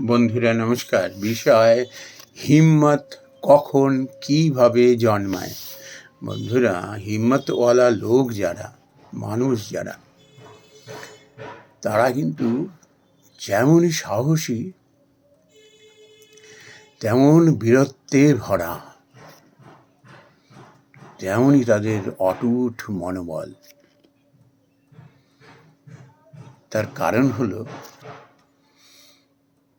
বন্ধুরা, নমস্কার। বিষয়, হিম্মত কখন কীভাবে জন্মায়? বন্ধুরা, হিম্মতওয়ালা লোক যারা, মানুষ যারা, তারা কিন্তু যেমনই সাহসী, তেমন বীরত্বে ভরা, তেমনই তাদের অটুট মনোবল। তার কারণ হলো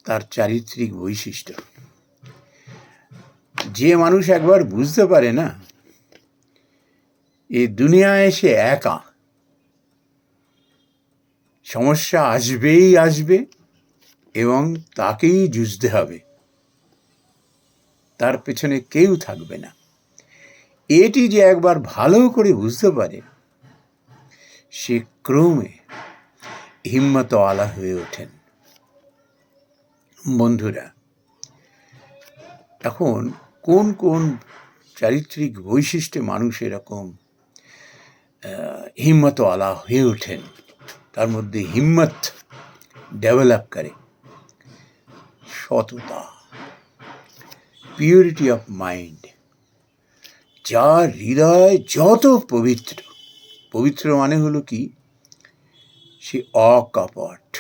তার চারিত্রিক বৈশিষ্ট্য। যে মানুষ একবার বুঝতে পারে না, এই দুনিয়ায় সে একা। সমস্যা আসবেই আসবে এবং তাকেই জুঝতে হবে। তার পেছনে কেউ থাকবে না। এটি যে একবার ভালো করে বুঝতে পারে, সে ক্রমে হিম্মতওয়ালা হয়ে ওঠেন। বন্ধুরা এখন কোন কোন চারিত্রিক বৈশিষ্ট্যে মানুষ এরকম হিম্মতওয়ালা হয়ে ওঠেন, তার মধ্যে হিম্মত ডেভেলপ করে। সততা পিউরিটি অফ মাইন্ড যার হৃদয় যত পবিত্র পবিত্র মানে হলো কি? সে অকপট,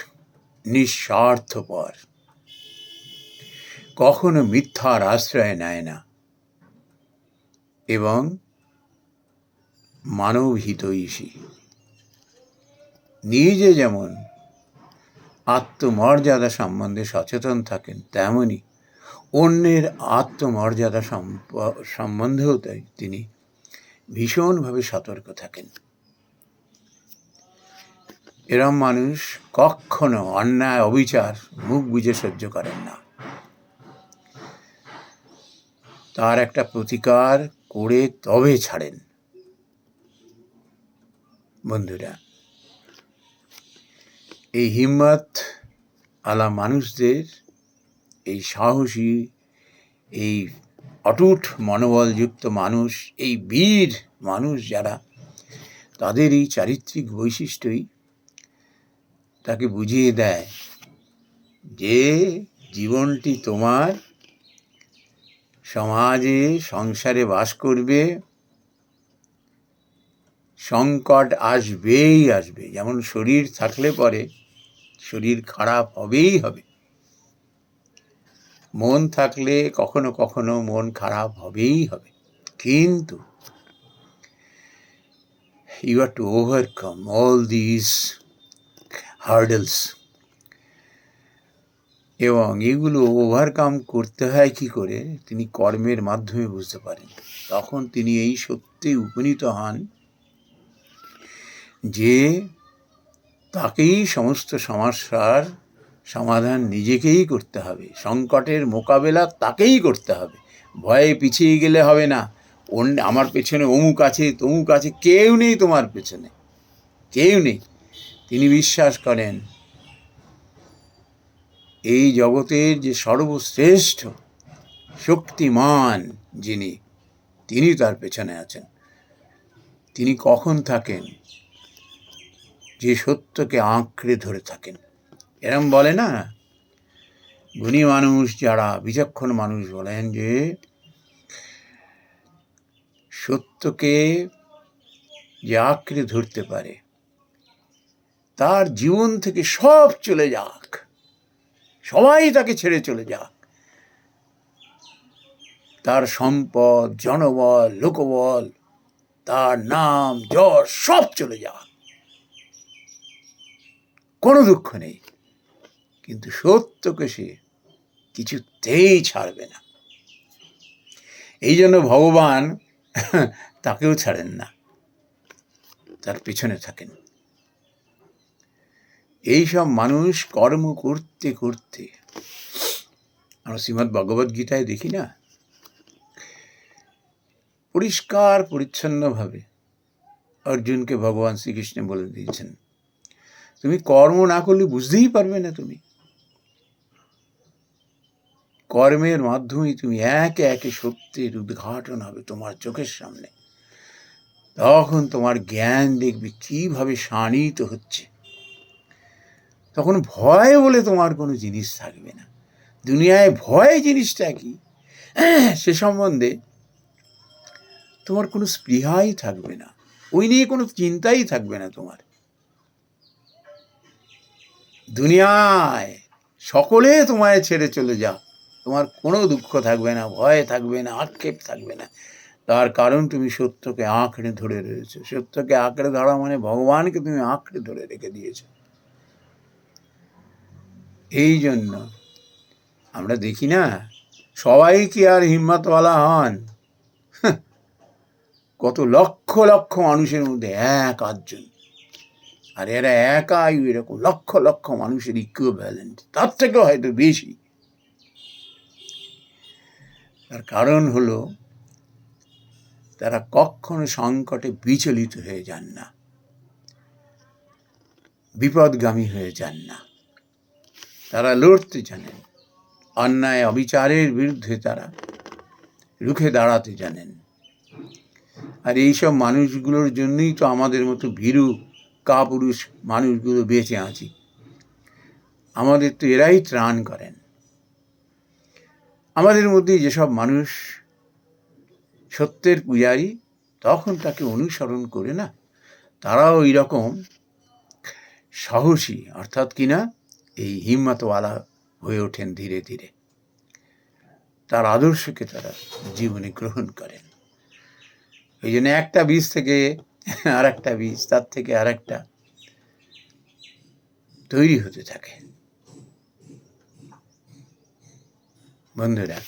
নিঃস্বার্থপর। কখনো মিথ্যার আশ্রয় নেয় না এবং মানব হিতৈষী নিজে যেমন আত্মমর্যাদা সম্বন্ধে সচেতন থাকেন, তেমনি অন্যের আত্মমর্যাদা সম্বন্ধেও তাই তিনি ভীষণভাবে সতর্ক থাকেন। এরম মানুষ কখনো অন্যায়, অবিচার, মুখ বুঝে সহ্য করেন না। তার একটা প্রতিকার করে তবে ছাড়েন। বন্ধুরা, এই হিম্মত আলা মানুষদের, এই সাহসী, এই অটুট মনোবলযুক্ত মানুষ, এই বীর মানুষ যারা, তাদের এই চারিত্রিক বৈশিষ্ট্যই তাকে বুঝিয়ে দেয় যে জীবনটি তোমার সমাজে সংসারে বাস করবে, সংকট আসবেই আসবে। যেমন শরীর থাকলে পরে শরীর খারাপ হবেই হবে। মন থাকলে কখনো কখনো মন খারাপ হবেই হবে। কিন্তু you are to overcome all this hurdles এবং এগুলো ওভারকাম করতে হয় কি করে? তিনি কর্মের মাধ্যমে বুঝতে পারেন। তখন তিনি এই সত্যে উপনীত হন যে তাকেই সমস্ত সমস্যার সমাধান নিজেকেই করতে হবে। সংকটের মোকাবেলা তাকেই করতে হবে। ভয়ে পিছিয়ে গেলে হবে না। অন্য আমার পেছনে অমুক আছে, তমুক আছে, কেউ নেই তোমার পেছনে। কেউ নেই। তিনি বিশ্বাস করেন এই জগতের যে সর্বশ্রেষ্ঠ শক্তিমান যিনি, তিনি তার পেছনে আছেন। তিনি কখন থাকেন? যে সত্যকে আঁকড়ে ধরে থাকেন। এরম বলে না? গুণী মানুষ যারা, বিচক্ষণ মানুষ বলেন যে, সত্যকে যে আঁকড়ে ধরতে পারে, তার জীবন থেকে সব চলে যাক। সবাই তাকে ছেড়ে চলে যাক। তার সম্পদ, জনবল, লোকবল, তার নাম যশ সব চলে যাক। কোনো দুঃখ নেই, কিন্তু সত্যকে সে কিছুতেই ছাড়বে না। এই জন্য ভগবান তাকেও ছাড়েন না, তার পিছনে থাকেন। এইসব মানুষ কর্ম করতে করতে, আমরা শ্রীমৎ ভগবদ গীতায় দেখি না? পরিষ্কার, পরিচ্ছন্নভাবে অর্জুনকে ভগবান শ্রীকৃষ্ণ বলে দিয়েছেন, তুমি কর্ম না করলে বুঝতেই পারবে না তুমি। কর্মের মাধ্যমে তুমি একে একে সত্যের উদ্ঘাটন হবে তোমার চোখের সামনে। তখন তোমার জ্ঞান দেখবে কীভাবে শানিত হচ্ছে। তখন ভয় বলে তোমার কোনো জিনিস থাকবে না। দুনিয়ায় ভয় জিনিসটা কি? সে সম্বন্ধে তোমার কোনো স্পৃহাই থাকবে না। ওই নিয়ে কোনো চিন্তাই থাকবে না তোমার। দুনিয়ায় সকলে তোমায় ছেড়ে চলে যা তোমার কোনো দুঃখ থাকবে না, ভয় থাকবে না, আক্ষেপ থাকবে না। তার কারণ তুমি সত্যকে আঁকড়ে ধরে রয়েছো। সত্যকে আঁকড়ে ধরা মানে ভগবানকে তুমি আঁকড়ে ধরে রেখে দিয়েছ। এই জন্য আমরা দেখি না সবাই কি আর হিম্মতওয়ালা হন? হাহ, কত লক্ষ লক্ষ মানুষের মধ্যে এক আধজন আর এরা একাই এরকম লক্ষ লক্ষ মানুষের ইকুইভ্যালেন্ট তার থেকেও হয়তো বেশি। তার কারণ হলো তারা কখনো সংকটে বিচলিত হয়ে যান না বিপদগামী হয়ে যান না। তারা লড়তে জানেন। অন্যায় অবিচারের বিরুদ্ধে তারা রুখে দাঁড়াতে জানেন। আর এইসব মানুষগুলোর জন্যই তো আমাদের মতো ভীরু কাপুরুষ মানুষগুলো বেঁচে আছি। আমাদের তো এরাই ত্রাণ করেন। আমাদের মধ্যে যেসব মানুষ সত্যের পূজারী, তখন তাকে অনুসরণ করে না। তারাও ওই রকম সাহসী, অর্থাৎ কিনা এই হিম্মতওয়ালা হয়ে ওঠেন ধীরে ধীরে। তার আদর্শকে তারা জীবনে গ্রহণ করেন। ওই জন্য একটা বীজ থেকে আর একটা বীজ, তার থেকে আর একটা তৈরি হতে থাকে। বন্ধুরা,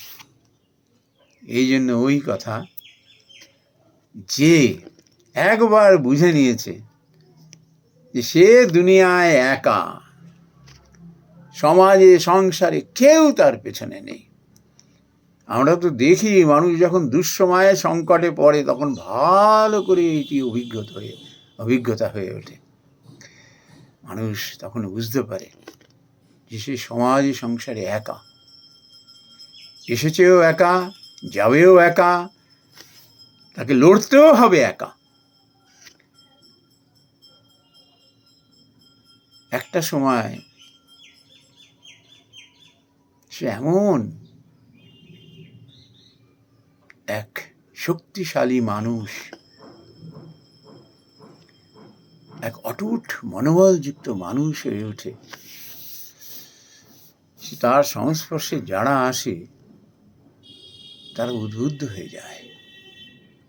এই জন্য ওই কথা যে একবার বুঝে নিয়েছে যে সে দুনিয়ায় একা সমাজে, সংসারে কেউ তার পেছনে নেই। আমরা তো দেখি মানুষ যখন দুঃসময়ে সংকটে পড়ে, তখন ভালো করে এটি অভিজ্ঞতা হয়ে অভিজ্ঞতা হয়ে ওঠে। মানুষ তখন বুঝতে পারে যে সে সমাজে, সংসারে একা। এসেছেও একা, যাবেও একা, তাকে লড়তেও হবে একা। একটা সময় এমন এক শক্তিশালী মানুষ, এক অটুট মনোবলযুক্ত মানুষ হয়ে ওঠে। তার সংস্পর্শে যারা আসে, তারা উদ্বুদ্ধ হয়ে যায়।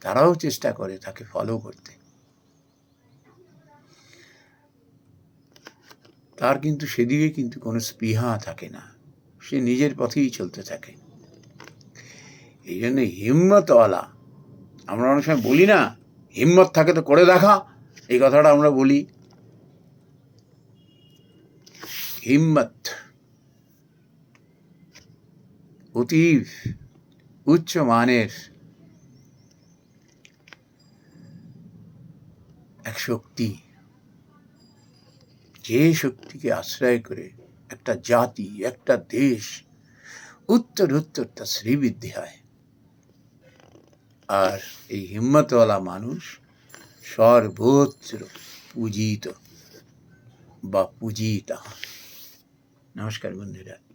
তারাও চেষ্টা করে তাকে ফলো করতে। তার কিন্তু সেদিকে কিন্তু কোনো স্পৃহা থাকে না। সে নিজের পথেই চলতে থাকে। এই জন্য হিম্মতওয়ালা, আমরা অনেক সময় বলি না, হিম্মত থাকে তো করে দেখা, এই কথাটা আমরা বলি। হিম্মত অতি উচ্চ মানের এক শক্তি। যে শক্তিকে আশ্রয় করে একটা জাতি, একটা দেশ, উত্তর উত্তর শ্রীবৃদ্ধি হয়। আর এই হিম্মতওয়ালা মানুষ সর্বত্র পূজিত বা পূজিতা। নমস্কার বন্ধুরা।